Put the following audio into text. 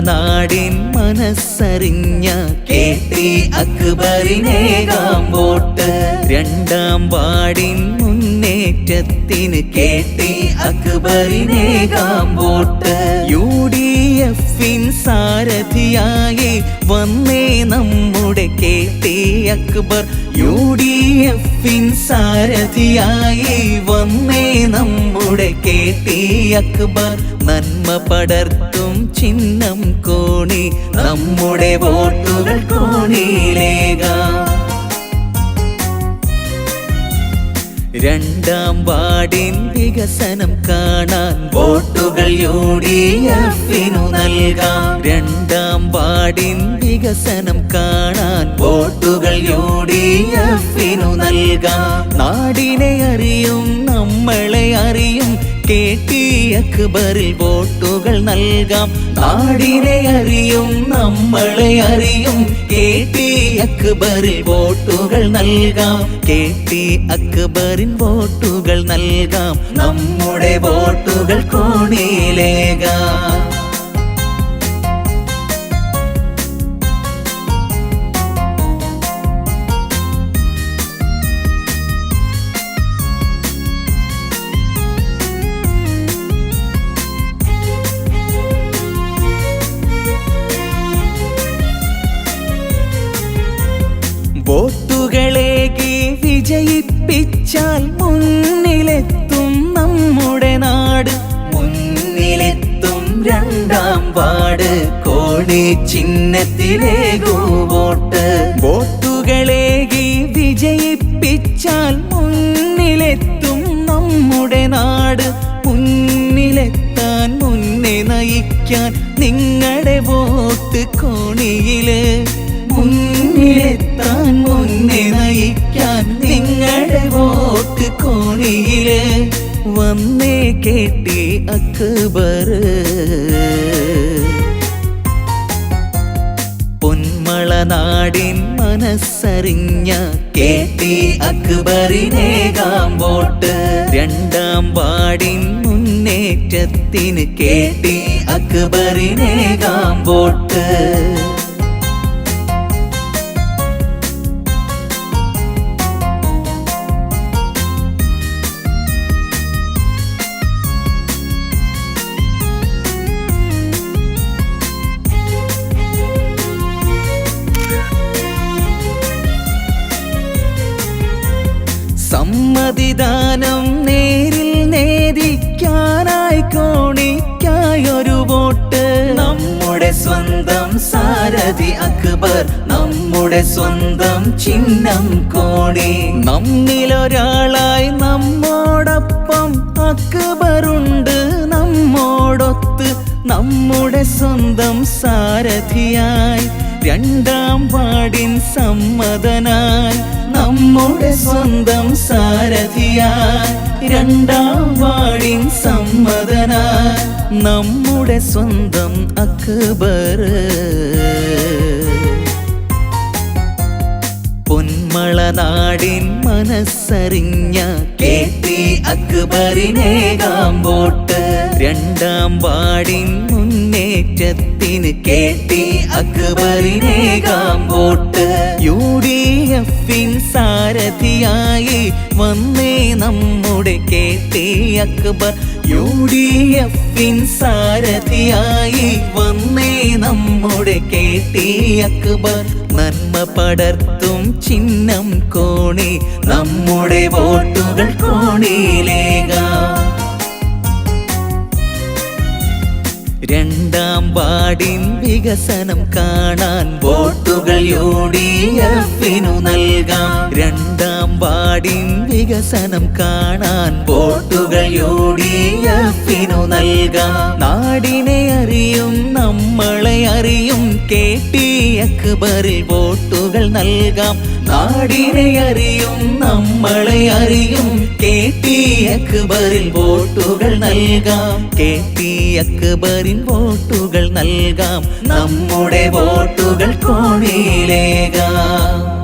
നാടിൻ മനസ്സറിഞ്ഞ K. T. അക്ബറിനേകാം വോട്ട് രണ്ടാം വാടിൻ മുന്നേറ്റത്തിന് കെ. ടി. അക്ബറിനേകാം വോട്ട് യു ഡി എഫിൻ സാരഥിയായി വന്നേ നമ്മുടെ K. T. Akbar. U D എഫിൻ സാരഥിയായി വന്നേ നമ്മുടെ കെ കേട്ടി അക്ബർ നന്മ പടർത്തും ചിഹ്നം കോണി. നമ്മുടെ വോട്ടുകൾ കോണിയിലേകാം. രണ്ടാം വാടിൻ വികസനം കാണാൻ വോട്ടുകൾ യു നൽകാം. രണ്ടാം വാടിൻ വികസനം കാണാൻ വോട്ടുകൾ യു നൽകാം. നാടിനെ അറിയും നമ്മളെ അറിയും. കെ ടി അക്ബറിൽ വോട്ടുകൾ നൽകാം. നാടിനെ അറിയും നമ്മളെ അറിയും. കെ ടി അക്ബറിൽ വോട്ടുകൾ നൽകാം. കെ ടി അക്ബറിൻ വോട്ടുകൾ നൽകാം. നമ്മുടെ വോട്ടുകൾ കോണിയിലേകാം വിജയിപ്പിച്ചാൽ മുന്നിലെത്തും നമ്മുടെ നാട്. മുന്നിലെത്തും രണ്ടാം പാട് കോടി ചിഹ്നത്തിലേകൂ വോട്ട് വോട്ടുകളേകി വിജയിപ്പിച്ചാൽ മുന്നിലെത്തും നമ്മുടെ നാട്. മുന്നിലെത്താൻ മുന്നേ നയിക്കാൻ നിങ്ങളുടെ വോട്ട് കോണിയിൽ മുന്നിലെത്താൻ മുന്നേ നയിക്കാൻ നിങ്ങളുടെ വോട്ട് കോണിയിൽ വന്നേ കേട്ടി അക്ബർ. പൊന്മള നാടിൻ മനസ്സറിഞ്ഞ കേട്ടി അക്ബറിനേ വോട്ട് രണ്ടാം പാടിൻ മുന്നേറ്റത്തിന് കേട്ടി ടി അക്ബറിനേകാം സമ്മതിദാനം നേരിൽ നേദിക്കാനായി കോണിക്കായൊരു വോട്ട്. നമ്മുടെ സ്വന്തം സാരഥി അക്ബർ നമ്മുടെ സ്വന്തം ചിഹ്നം കോണി. നമ്മിലൊരാളായി നമ്മോടൊപ്പം അക്ബറുണ്ട് നമ്മോടൊത്ത് നമ്മുടെ സ്വന്തം സാരഥിയായി. രണ്ടാം വാടിൻ സമ്മതനായി നമ്മുടെ സ്വന്തം സാരഥിയായി രണ്ടാം വാർഡിൻ സമ്മതനായി നമ്മുടെ സ്വന്തം അക്ബർ. പൊന്മള നാടിൻ മനസ്സറിഞ്ഞ കെ ടി അക്ബറിനേകാം വോട്ട് രണ്ടാം പാടി മുന്നേറ്റത്തിന് കേട്ടി ടി അക്ബറിനേകാം വോട്ട്. യു ഡി എഫിൻ സാരഥിയായി വന്നേ നമ്മുടെ K T Akbar. U D എഫിൻ സാരഥിയായി വന്നേ നമ്മുടെ കെ ടി അക്ബർ. നന്മ പടർത്തും ചിഹ്നം കോണി നമ്മുടെ വോട്ടുകൾ കോണിയിലേകാം. രണ്ടാം വാർഡിൻ വികസനം കാണാൻ വോട്ടുകൾ യു ഡി എഫിനു നൽകാം. രണ്ടാം വാർഡിൻ വികസനം കാണാൻ വോട്ടുകൾ യു ഡി എഫിനു നൽകാം. നാടിനെ അറിയും നമ്മളെ അറിയും കെ അക്ബറിൽ വോട്ടുകൾ നൽകാം. നാടിനെ അറിയും നമ്മളെ അറിയും. കെ ടി അക്ബറിൽ വോട്ടുകൾ നൽകാം. കെ ടി അക്ബറിൽ വോട്ടുകൾ നൽകാം. നമ്മുടെ വോട്ടുകൾ കോണിലേകാം.